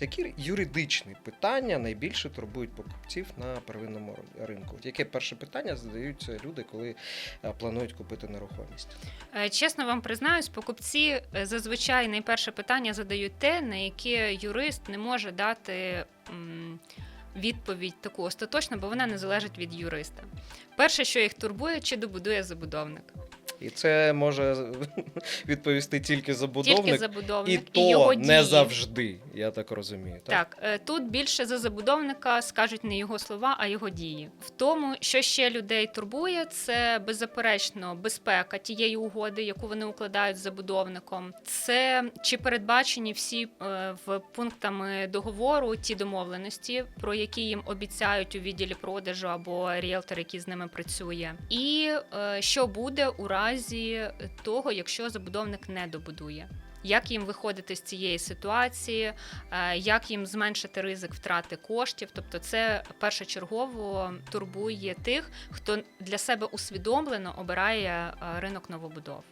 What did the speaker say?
Які юридичні питання найбільше турбують покупців на первинному ринку? Яке перше питання задають люди, коли е, планують купити нерухомість? Е, Чесно вам признаюсь, покупці е, зазвичай найперше питання задають те, на яке юрист не може дати відповідь таку остаточну, бо вона не залежить від юриста. Перше, що їх турбує, чи добудує забудовник. І це може відповісти тільки забудовник, Тільки забудовник і і, його то дії. не завжди, я так розумію. Так? Так, е, тут більше за забудовника скажуть не його слова, а його дії. В тому, що ще людей турбує, це беззаперечно безпека тієї угоди, яку вони укладають з забудовником. Це чи передбачені всі е, в пунктами договору ті домовленості, про які їм обіцяють у відділі продажу або ріелтор, який з ними працює, і е, що буде у разі того, якщо забудовник не добудує. Як їм виходити з цієї ситуації, е, як їм зменшити ризик втрати коштів. Тобто, це першочергово турбує тих, хто для себе усвідомлено обирає е, ринок новобудов.